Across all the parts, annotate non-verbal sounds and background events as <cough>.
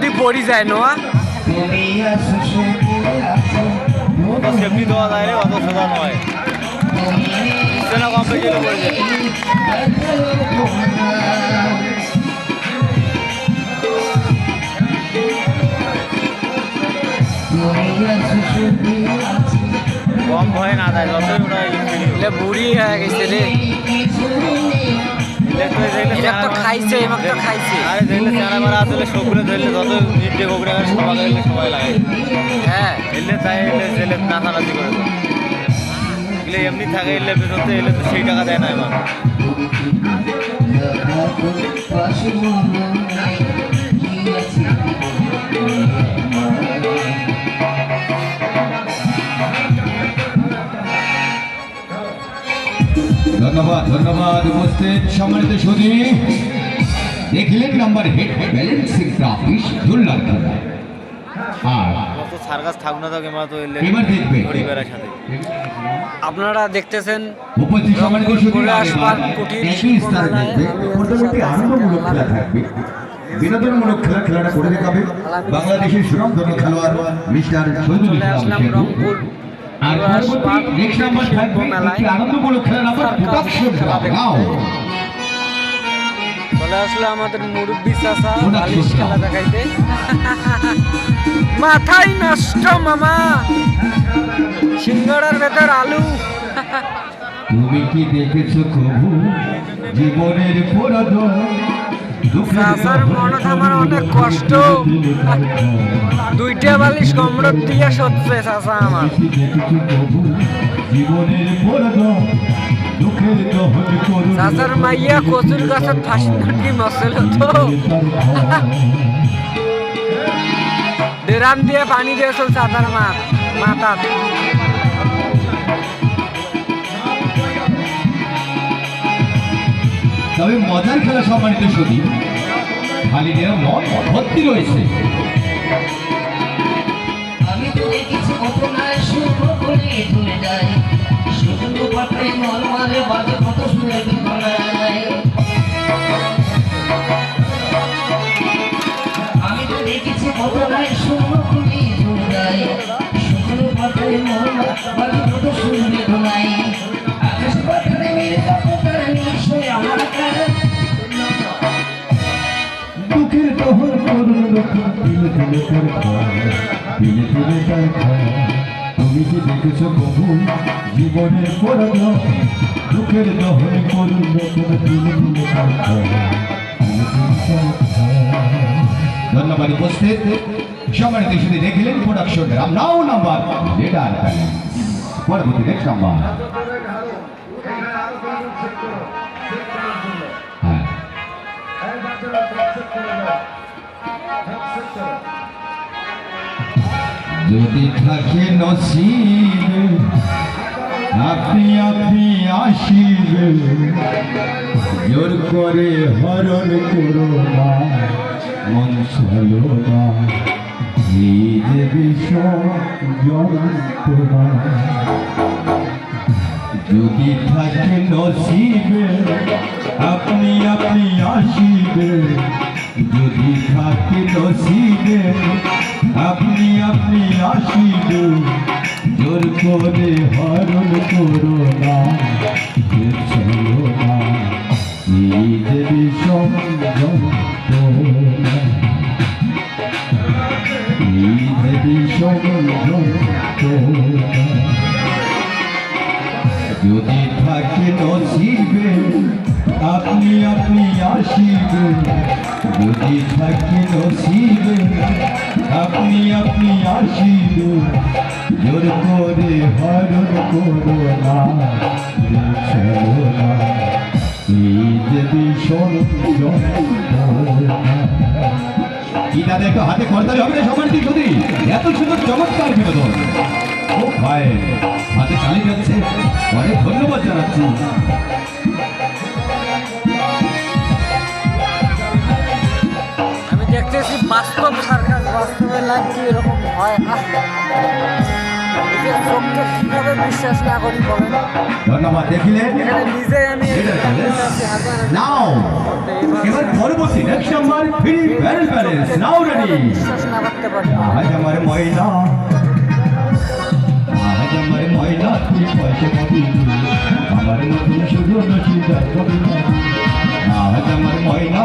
পড়ি যায় নোয়া? অত সেফটি দেওয়া যায় রে অত সোজা নয়। সেনা কম্পিটিশনে পড়ে যায়। কম ভয় না যতই ওটা বুড়ি হয়ে গেছে রে। খাইছে আরে দেখলে চেনা মারা আসলে সবগুলো ধরলে যত নির্দে কোকড়ে গেলে সবাই গেলে সবাই লাগে। হ্যাঁ। এলে তাই এলে জেলে নাচানাচি করে এলে এমনি থাকে এলে বেরোতে এলে তো সেই টাকা দেয় না এবার। ধন্যবাদ ধন্যবাদ উপস্থিত। সম্মানিত সুদী দেখলেন নাম্বার হেড ব্যালেন্সিং আর আমার তো সার্কাস থাক না থাকে মা তো এবার দেখবে। সাথে। আপনারা দেখতেছেন উপস্থিত সম্মানিত সুদী কুটির একই স্থানে দেখবে। মোটামুটি আনন্দমূলক খেলা থাকবে। বিনোদনমূলক খেলা খেলাটা করে দেখাবে। বাংলাদেশের সুনামধন্য খেলোয়াড় মিস্টার ইসলাম আর পরবর্তী পার্ক নেক্সট থাকবে একটি আনন্দমূলক খেলা নাম্বার প্রোডাকশন নাও। চলে আসলে আমাদের মুরব্বী চাষা বালিশ খেলা দেখাইতে। <laughs> মাথাই নষ্ট মামা। সিঙ্গাড়ার ভেতর আলু। তুমি কি দেখেছ জীবনের পরাদ চাচার মনে আমার অনেক কষ্ট। দুইটা বালিশ কমরত দিয়ে সচ্ছে চাষা আমার। চাচার মাইয়া কচুর গাছের ফাঁসি নাকি মশল তো। ডেরাম দিয়ে পানি দিয়েছিল চাচার মা মাথা তবে মজার খেলা সম্মানিত সুদী খালিদের মন ভর্তি রয়েছে। আমি তো দেখেছি কত নাই শুরু করে চলে যায় শুধু পাটে মল মারে বাজে কত শুনে আমি তো দেখেছি কত নাই শুরু করে চলে যায় শুধু মল বাজে তার খাওয়া দিলে দিলে তার খাওয়া তুমি কি দেখেছ কবু জীবনের পরাদ দুঃখের দহন করুন রক্ষা দিলে দিলে তার খাওয়া। ধন্যবাদ উপস্থিত। সম্মানিত শুধু দেখলেন প্রোডাকশন রাম নাম্বার লেডার পরবর্তী নেক্সট নাম্বার হ্যাঁ। যদি থাকে নসিবে, আপনি আপনি আসিবে। জোর করে হরণ করো না মন চলো না যে বিষয় যদি থাকে নসিবে, আপনি আপনি আসিবে। যদি থাকে নসিবে, আপনি আপনি আসিবে। জোর করে হরণ করো না চলো না। বিষম যন্ত্রণা যদি আপনি আপনি আসিবে যদি থাকে নসিবে আপনি আপনি আসিবে জোর করে হরণ করো না, চলো হাতে করতে হবে না সবার দিক যদি? এত সুন্দর চমৎকার বিনোদন। ও ভাই, হাতে চালিয়ে যাচ্ছে। অনেক ধন্যবাদ জানাচ্ছি। বাস্তব সার্কাস বাস্তবে লাগছে এরকম হয়! নিজের চোখকে কীভাবে বিশ্বাস না করি বলেন? ধন্যবাদ দেখিলেন নিজে আমি নাও এবার পরবর্তী next number free now ready বিশ্বাস না করতে পারি? আজ আমার আজ আমার ময়না তুই পয়সা পাবি আমার নতুন আজ ময়না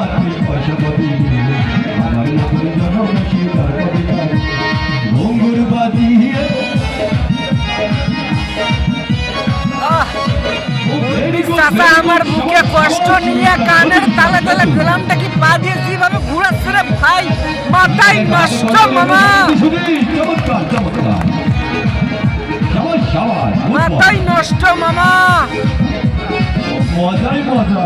চাচা আমার মুখে কষ্ট নিয়ে কানের তালে তালে গোলামটা কি পা দিয়ে যেভাবে ঘুরাচ্ছে রে ভাই, মাথায় নষ্ট মামা। মাথায় নষ্ট মামা। মজাই মজা।